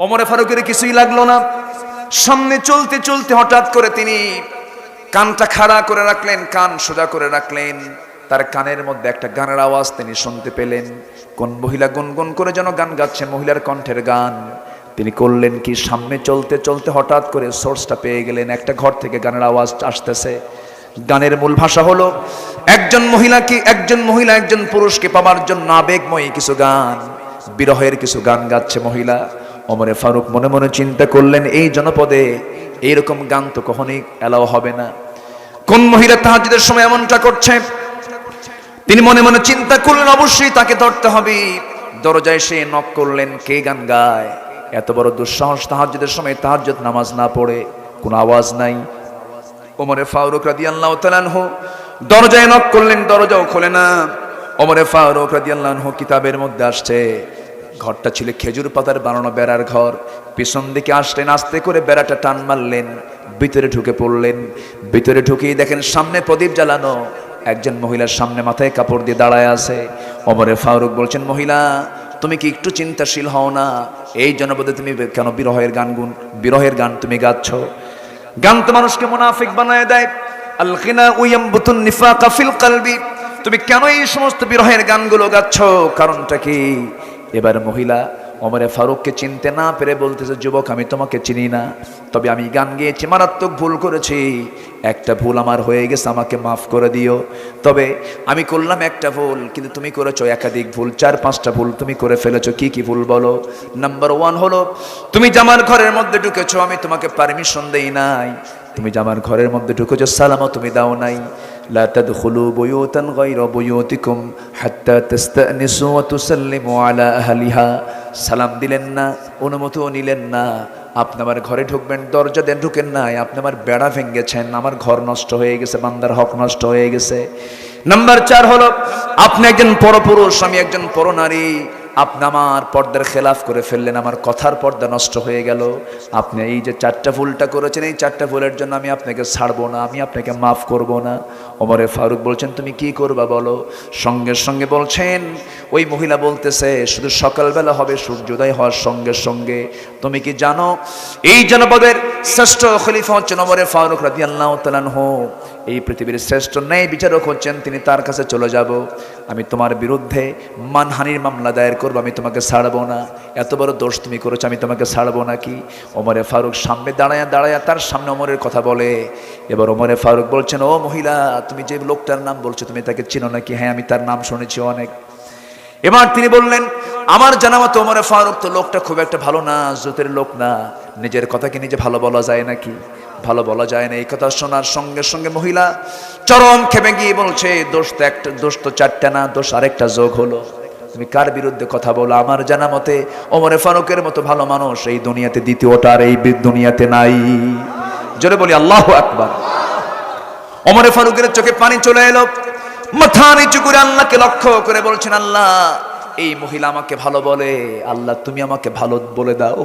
ওমরে ফারুকের কিছুই লাগল না। সামনে চলতে চলতে হঠাৎ করে তিনি কানটা খাড়া করে রাখলেন, কান সোজা করে রাখলেন। তার কানের মধ্যে একটা গানের আওয়াজ তিনি শুনতে পেলেন। কোন মহিলা গুনগুন করে যেন গান গাচ্ছে, মহিলার কণ্ঠের গান। তিনি করলেন কি? সামনে চলতে চলতে হঠাৎ করে সোর্সটা পেয়ে গেলেন। একটা ঘর থেকে গানের আওয়াজ আসতেছে। গানের মূল ভাষা হলো, একজন মহিলাকে, একজন মহিলা, একজন পুরুষকে পাওয়ার জন্য আবেগময়ী কিছু গান। বিরহের কিছু গান গাচ্ছে মহিলা। অমরে ফারুক মনে মনে চিন্তা করলেন, এই জনপদে এইরকম গান তো কখনই এলাও হবে না। কোন মহিলা তাহাজুদের সময় এমনটা করছে? তিনি মনে মনে চিন্তা করলেন, অবশ্যই তাকে ধরতে হবে। দরজায় সে নক করলেন, কে গান গায়? এত বড় দুঃসাহস তাহাজ্জুদের সময়, তাহাজ্জুদ নামাজ না পড়ে, কোনো আওয়াজ নাই। ওমরে ফারুক রাদিয়াল্লাহু তাআলাহু দরজায় নক করলেন, দরজাও খোলে না। ওমরে ফারুক রাদিয়াল্লাহু কিতাবের মধ্যে আসছে ঘরটা ছিল খেজুর পাতার বানানো বেড়ার ঘর। পিছন দিকে আসলেন, আস্তে করে বেড়াটা টান মারলেন, ভিতরে ঢুকে পড়লেন। ভিতরে ঢুকেই দেখেন সামনে প্রদীপ জ্বালানো। একজন মহিলার সামনে মাথায় কাপড় দিয়ে দাঁড়ায় আছে। অমরে ফারুক বলছেন, মহিলা, তুমি কি একটু চিন্তাশীল হও না? এই জনপদে তুমি কেন বিরহের গান গুন, বিরহের গান তুমি গাচ্ছ? গান তো মানুষকে মুনাফিক বানায় দেয়। আল খিনা উয়ামবুতুন নিফাকা ফিল কলবি তুমি কেন এই সমস্ত বিরহের গানগুলো গাচ্ছ? কারণটা কি? এবার মহিলা অমরে ফারুককে চিনতে না পেরে বলতেছে, যুবক, আমি তোমাকে চিনি না, তবে আমি গান গেয়েছি, মারাত্মক ভুল করেছি। একটা ভুল আমার হয়ে গেছে, আমাকে মাফ করে দিও। তবে আমি করলাম একটা ভুল, কিন্তু তুমি করেছ একাধিক ভুল, চার, পাঁচটা ভুল তুমি করে ফেলেছো, কি কি ভুল বলো? নাম্বার ওয়ান হলো, তুমি জামার ঘরের মধ্যে ঢুকেছো, আমি তোমাকে পারমিশন দেই নাই। তুমি জামার ঘরের মধ্যে ঢুকেছো, সালামও তুমি দাও নাই। لا تدخلوا بيوتا غير بيوتكم حتى تستأنسوا وتسلموا على أهلها সালাম দিলেন না অনুমতিও নিলেন না আপনি আমার ঘরে ঢুকবেন দরজা দেন ঢুকেন নাই আপনি আমার বেড়া ভেঙেছেন আমার ঘর নষ্ট হয়ে গেছে বান্দার হক নষ্ট হয়ে গেছে নাম্বার চার হলো আপনি একজন পরপুরুষ আমি একজন পরনারী আপনি আমার পর্দার খেলাফ করে ফেললেন, আমার কথার পর্দা নষ্ট হয়ে গেল। আপনি এই যে চারটা ভুলটা করেছেন, এই চারটা ভুলের জন্য আমি আপনাকে ছাড়বো না, আমি আপনাকে মাফ করব না। ওমরে ফারুক বলছেন, তুমি কি করবা বলো? সঙ্গে সঙ্গে বলছেন, ওই মহিলা বলতেছে, শুধু সকালবেলা হবে, সূর্যোদয় হওয়ার সঙ্গে সঙ্গে। তুমি কি জানো, এই জনপদের শ্রেষ্ঠ খলিফা হচ্ছেন ওমরে ফারুক রাজি আল্লাহ তালানহ এই পৃথিবীর শ্রেষ্ঠ ন্যায় বিচারক হচ্ছেন তিনি, তার কাছে চলে যাব। আমি তোমার বিরুদ্ধে মানহানির মামলা দায়ের করব, আমি তোমাকে ছাড়বো না। এত বড় দোষ তুমি করেছ, আমি তোমাকে ছাড়বো নাকি ওমরে ফারুক সামনে দাঁড়ায় দাঁড়ায় তার সামনে অমরের কথা বলে। এবার ওমরে ফারুক বলছেন, ও মহিলা, তুমি যে লোকটার নাম বলছো, তুমি তাকে চিনো নাকি? হ্যাঁ আমি তার নাম শুনেছি অনেক। এবার তিনি বললেন, আমার জানা মতো ওমরে ফারুক তো লোকটা খুব একটা ভালো না, জোতের লোক না। নিজের কথাকে নিজে ভালো বলা যায় নাকি? ভালো বলা যায় না। এই কথা শোনার সঙ্গে সঙ্গে মহিলা চরম খেপে গিয়ে বলছে, দোষ তো একটা, দোষ তো চারটা না, দোষ আরেকটা যোগ হলো। তুমি কার বিরুদ্ধে কথা বলো? আমার জানা মতে ওমরে ফারুকের মতো ভালো মানুষ এই দুনিয়াতে দ্বিতীয়টা আর এই দুনিয়াতে নাই। জোরে বলি, আল্লাহ আকবার। ওমরে ফারুকের চোখে পানি চলে এলো। মাথা নিচু করে আল্লাহকে লক্ষ্য করে বলছেন, আল্লাহ, এই মহিলা আমাকে ভালো বলে। আল্লাহ, তুমি আমাকে ভালো বলে দাও।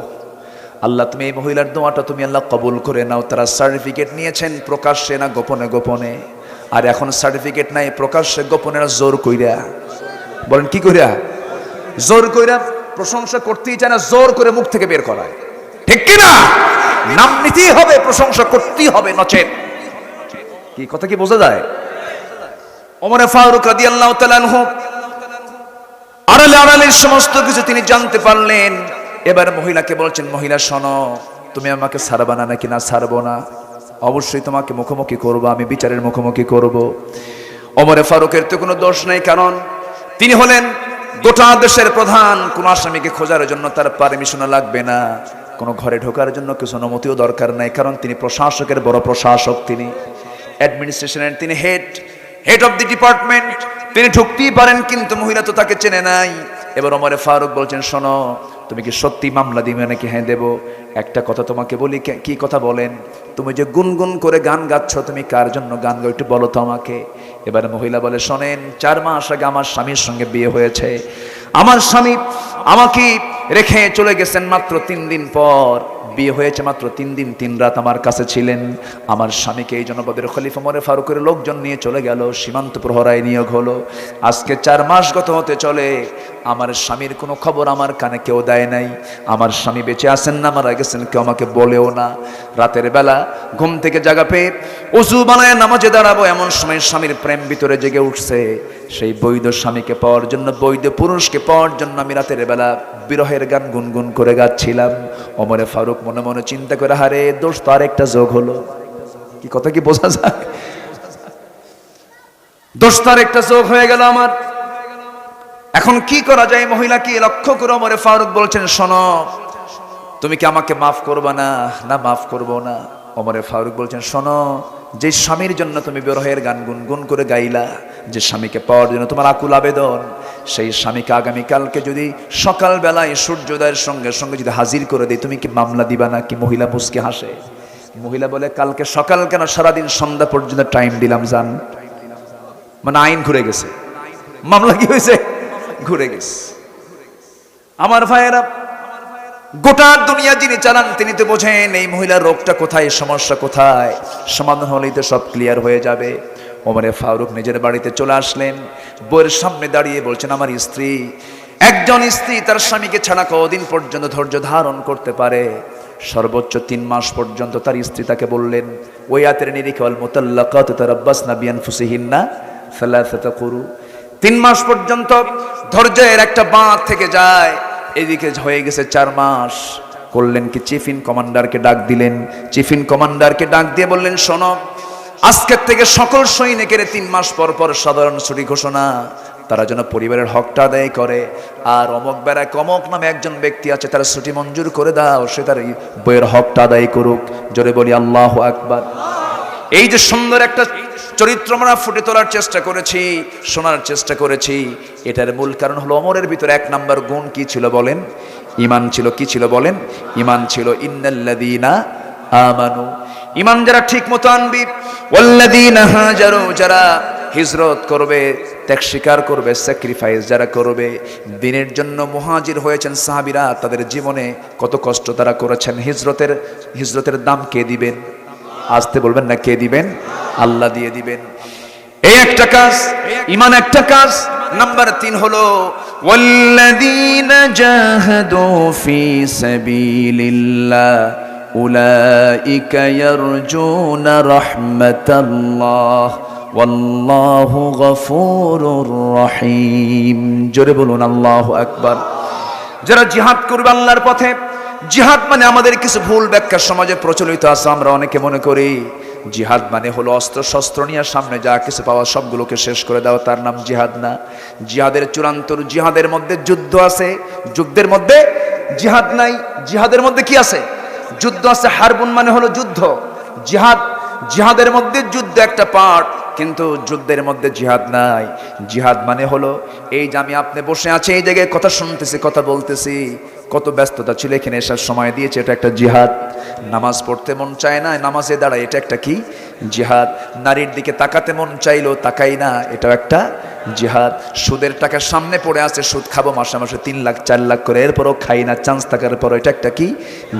আল্লাহ, তুমি এই মহিলার দোয়াটা তুমি আল্লাহ কবুল করে নাও। তারা সার্টিফিকেট নিয়েছেন প্রকাশ্যে না গোপনে গোপনে। আর এখন সার্টিফিকেট নাই, প্রকাশ্যে গোপনে না জোর কইরা। বলেন, কি কইরা? জোর কইরা প্রশংসা করতেই চায় না, জোর করে মুখ থেকে বের করায়। ঠিক কি না? নাম নিতেই হবে, প্রশংসা করতেই হবে, নচেত। কি, কথা কি বোঝা যায়? ওমরে ফারুক রাদিয়াল্লাহু তাআলা আড়ালে আড়ালে সমস্ত কিছু তিনি জানতে পারলেন। এবার মহিলাকে বলছেন, মহিলা, শোনো, তুমি আমাকে ছাড়বা না, নাকি না ছাড়বো না? অবশ্যই তোমাকে মুখোমুখি করব, আমি বিচারের মুখোমুখি করব। অমরে ফারুকের তো কোনো দোষ নেই, কারণ তিনি হলেন গোটা দেশের প্রধান। কোন আসামিকে খোঁজার জন্য তার পারমিশন লাগবে না। কোনো ঘরে ঢোকার জন্য কিছু অনুমতিও দরকার নাই, কারণ তিনি প্রশাসকের বড় প্রশাসক তিনি। অ্যাডমিনিস্ট্রেশনের তিনি head head of the department তিনি ঢুকতেই পারেন, কিন্তু মহিলা তো তাকে চেনে নাই। এবার অমরে ফারুক বলছেন, শোনো তুমি কি সত্যি মামলা দিবে নাকি হ্যাঁ দেবো? একটা কথা তোমাকে বলি, কি কথা বলেন? তুমি যে গুনগুন করে গান গাচ্ছ, তুমি কার জন্য গান গাও একটু বলো তো আমাকে? এবারে মহিলা বলে, শোনেন, চার মাস আগে আমার স্বামীর সঙ্গে বিয়ে হয়েছে। আমার স্বামী আমাকে রেখে চলে গেছেন মাত্র তিন দিন পর। বিয়ে হয়েছে মাত্র তিন দিন, তিন রাত আমার কাছে ছিলেন। আমার স্বামীকে এই জনপদের খলিফা মরে ফারুকের লোকজন নিয়ে চলে গেল, সীমান্ত প্রহরায় নিয়োগ হলো। আজকে চার মাস গত হতে চলে আমার স্বামীর কোনো খবর আমার কানে কেউ দেয় নাই। আমার স্বামী বেঁচে আছেন না, মারা গেছেন, কেউ আমাকে বলেও না। রাতের বেলা ঘুম থেকে জাগা পেয়ে উজু বানায় নামাজে দাঁড়াবো, এমন সময় স্বামীর প্রেম ভিতরে জেগে উঠছে। সেই বৈধ স্বামীকে পাওয়ার জন্য, বৈধ পুরুষকে পাওয়ার জন্য আমি রাতের বেলা বিরহের গান গুনগুন করে গাচ্ছিলাম। অমরে ফারুক মনে মনে চিন্তা করে, হারে দোষ তো আরেকটা যোগ হলো। কি কথা কি বোঝা যায়? দোষ তো আরেকটা যোগ হয়ে গেল আমার। এখন কি করা যায়? মহিলাকে লক্ষ্য করে অমরে ফারুক বলছেন, শোনো, তুমি কি আমাকে মাফ করবা না? না, মাফ করব না। অমরে ফারুক বলছেন, শোনো, যে স্বামীর জন্য তুমি বিরহের গান গুনগুন করে গাইলা, যে স্বামীকে পাওয়ার জন্য তোমার আকুল আবেদন, সেই স্বামীকে আগামীকালকে যদি সকালবেলায় সূর্যোদয়ের সঙ্গে সঙ্গে যদি হাজির করে দিই তুমি কি মামলা দিবা না? কি মহিলা মুসকে হাসে? মহিলা বলে, কালকে সকাল কেন? সারাদিন সন্ধ্যা পর্যন্ত টাইম দিলাম, জান। মানে আইন ঘুরে গেছে। মামলা কি হয়েছে? ঘুরে গেছে। আমার ভাইয়েরা, গোটা দুনিয়া যিনি চালান তিনি তো বোঝেন এই মহিলার রোগটা কোথায়, সমস্যা কোথায়। সমাধান হলেই তো সব ক্লিয়ার হয়ে যাবে। ওমরে ফারুক নিজের বাড়িতে চলে আসলেন বইয়ের সামনে দাঁড়িয়ে বলছেন, আমার স্ত্রী, একজন স্ত্রী তার স্বামীকে ছাড়া কদিন পর্যন্ত ধৈর্য ধারণ করতে পারে। সর্বোচ্চ তিন মাস পর্যন্ত তার স্ত্রী তাকে বললেন, ওই আতের নিরিখে অল মোতাল্লাকাত তার আব্বাস না বিয়ান ফুসিহিন্না ফেলাফেতা করু। তিন মাস পর্যন্ত ধৈর্যের একটা বাঁধ থেকে যায়। এদিকে হয়ে গেছে চার মাস। করলেন কি? চিফ ইন কমান্ডারকে ডাক দিলেন। চিফ ইন কমান্ডারকে ডাক দিয়ে বললেন, শোনো, আজকের থেকে সকল সৈনিকের তিন মাস পর পর সাধারণ ছুটি ঘোষণা। তারা যেন পরিবারের হকটা আদায় করে। আর অমক বেড়ায় কমক নামে একজন ব্যক্তি আছে, তারা ছুটি মঞ্জুর করে দাও। সে তার বইয়ের হকটা আদায় করুক। জোরে বলি, আল্লাহ আকবার। এই যে সুন্দর একটা চরিত্র আমরা ফুটে তোলার চেষ্টা করেছি, শোনার চেষ্টা করেছি। এটার মূল কারণ হলো অমরের ভিতরে এক নাম্বার গুণ কি ছিল বলেন? ইমান ছিল কি ছিল বলেন? ইমান ছিল ইন্নাল্লাযীনা আমানু। ইমান যারা ঠিক মতো আনবি যারা হিজরত করবে, ত্যাগ স্বীকার করবে স্যাক্রিফাইস যারা করবে, দিনের জন্য মুহাজির হয়েছেন সাহাবিরা, তাদের জীবনে কত কষ্ট তারা করেছেন। হিজরতের হিজরতের দাম কে দিবেন? আসতে বলবেন না কে দিবেন? আল্লাহ দিয়ে দিবেন এই একটা কাজ ইমান একটা কাজ নাম্বার তিন হলো والذين جاهدوا في سبيل الله أولئك يرجون رحمة الله والله غفور رحيم জোরে বলুন আল্লাহু আকবার যারা জিহাদ করবে আল্লাহর পথে জিহাদ মানে আমাদের কিছু ভুল ব্যাখ্যা সমাজে প্রচলিত আছে আমরা অনেকে মনে করি জিহাদ মানে হলো অস্ত্র শস্ত্র নিয়ে সামনে যা কিছু পাওয়া সবগুলোকে শেষ করে দাও, তার নাম জিহাদ না। জিহাদের চূড়ান্ত জিহাদের মধ্যে যুদ্ধ আছে। যুদ্ধের মধ্যে জিহাদ নাই। জিহাদের মধ্যে কি আছে? যুদ্ধ আছে। হারবুন মানে হলো যুদ্ধ। জিহাদ, জিহাদের মধ্যে যুদ্ধ একটা পার্ট কিন্তু যুদ্ধের মধ্যে জিহাদ নাই। জিহাদ মানে হলো, এই যে আমি আপনি বসে আছি, এই জায়গায় কথা শুনতেছি, কথা বলতেছি, কত ব্যস্ততা ছিল এখানে এসার সময় দিয়েছে, এটা একটা জিহাদ। নামাজ পড়তে মন চায় না, নামাজে দাঁড়ায়, এটা একটা কি? জিহাদ। নারীর দিকে তাকাতে মন চাইলো তাকাই না, এটাও একটা জিহাদ। সুদের টাকা সামনে পড়ে আছে, সুদ খাব মাসে মাসে তিন লাখ, চার লাখ করে, এরপরও খাই না, চান্স থাকার পরও এটা একটা কি?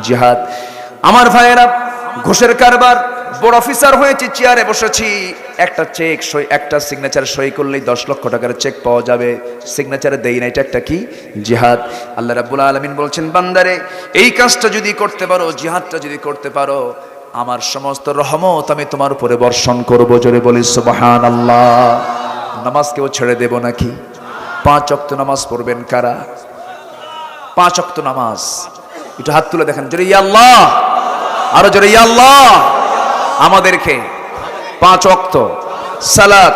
জিহাদ। আমার ভাইয়েরা, ঘুষের কারবার বড় অফিসার হয়েছে চেয়ারে বসেছি। একটা চেক সই, একটা সিগনেচার সই করলেই দশ লক্ষ টাকার চেক পাওয়া যাবে। সিগনেচারে দেই না এটা একটা কি? জিহাদ। আল্লাহ রাব্বুল আলামিন বলছেন, বান্দারে, এই কাজটা যদি করতে পারো, জিহাদটা যদি করতে পারো, আমার সমস্ত রহমত আমি তোমার উপরে বর্ষণ করব। জোরে বলি সুবহান আল্লাহ নামাজ কেউ ছেড়ে দেব নাকি? পাঁচ অক্ত নামাজ পড়বেন কারা? পাঁচ অক্ত নামাজ। একটু হাত তুলে দেখেন, জোরে ইয়া আল্লাহ। আরও জোরে ইয়া আল্লাহ। আমাদেরকে পাঁচ অক্ত সালাত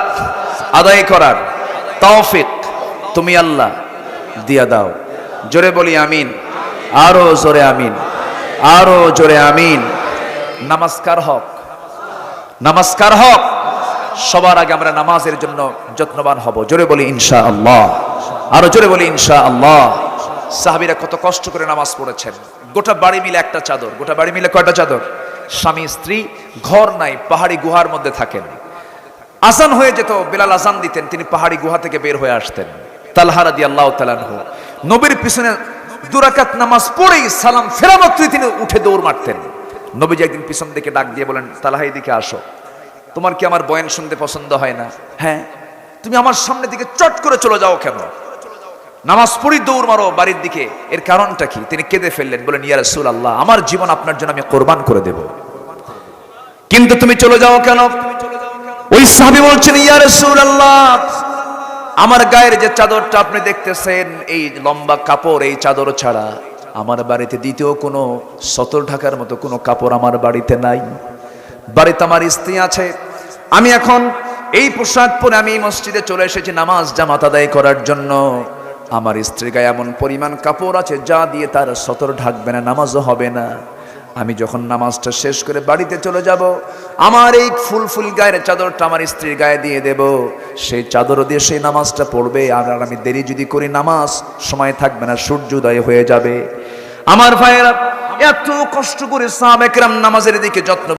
আদায় করার তৌফিক তুমি আল্লাহ দিয়া দাও। জোরে বলি আমিন, আরও জোরে আমিন, আরও জোরে আমিন। নমস্কার হক নমস্কার হক। সবার আগে আমরা নামাজের জন্য যত্নবান হব। জোরে বলি ইনশা আল্লাহ আরও জোরে বলি ইনশা আল্লাহ সাহাবিরা কত কষ্ট করে নামাজ পড়েছেন। গোটা বাড়ি মিলে একটা চাদর, গোটা বাড়ি মিলে কয়টা চাদর? স্বামী, স্ত্রী, ঘর নাই, পাহাড়ি গুহার মধ্যে থাকেন। আসান হয়ে যেত, বেলাল আসান দিতেন, তিনি পাহাড়ি গুহা থেকে বের হয়ে আসতেন। তালহারা দিয়ে আল্লাহ তালানহু নবীর পিছনে দুরাকাত নামাজ পড়েই সালাম ফেরা মাত্রই তিনি উঠে দৌড় মারতেন। নবীজি একদিন পিছন দিকে ডাক দিয়ে বলেন তালাহাই দিকে আসো। তোমার কি আমার বয়ান শুনতে পছন্দ হয় না? হ্যাঁ। তুমি আমার সামনে দিকে চট করে চলে যাও কেন? নামাজ পড়ি, দৌড় মারো বাড়ির দিকে। এর কারণটা কি? তিনি কেঁদে ফেললেন বলেন ইয়া রাসূল আল্লাহ আমার জীবন আপনার জন্য আমি কোরবান করে দেব। কিন্তু তুমি চলে যাও কেন? ওই সাহাবী বলছেন, ইয়া রাসূল আল্লাহ আমার গায়ের যে চাদরটা আপনি দেখতেছেন, এই লম্বা কাপড়, এই চাদর ছাড়া আমার বাড়িতে দ্বিতীয় কোনো সতর ঢাকার মতো কোনো কাপড় আমার বাড়িতে নাই। বাড়িতে আমার স্ত্রী আছে। আমি এখন এই পোশাক পরে আমি মসজিদে চলে এসেছি নামাজ জামাত আদায় করার জন্য। আমার স্ত্রীর গায়ে এমন পরিমাণ কাপড় আছে, যা দিয়ে তার সতর ঢাকবে না, নামাজও হবে না। আমি যখন নামাজটা শেষ করে বাড়িতে চলে যাব, আমার এই ফুল ফুল গায়ের চাদরটা আমার স্ত্রীর গায়ে দিয়ে দেব। সেই চাদর দিয়ে সেই নামাজটা পড়বে, আর আমি দেরি যদি করি, নামাজ সময় থাকবে না, সূর্যোদয় হয়ে যাবে। আমার ভাইয়েরা, এত কষ্ট করে সাহাব একরাম নামাজের দিকে যত্ন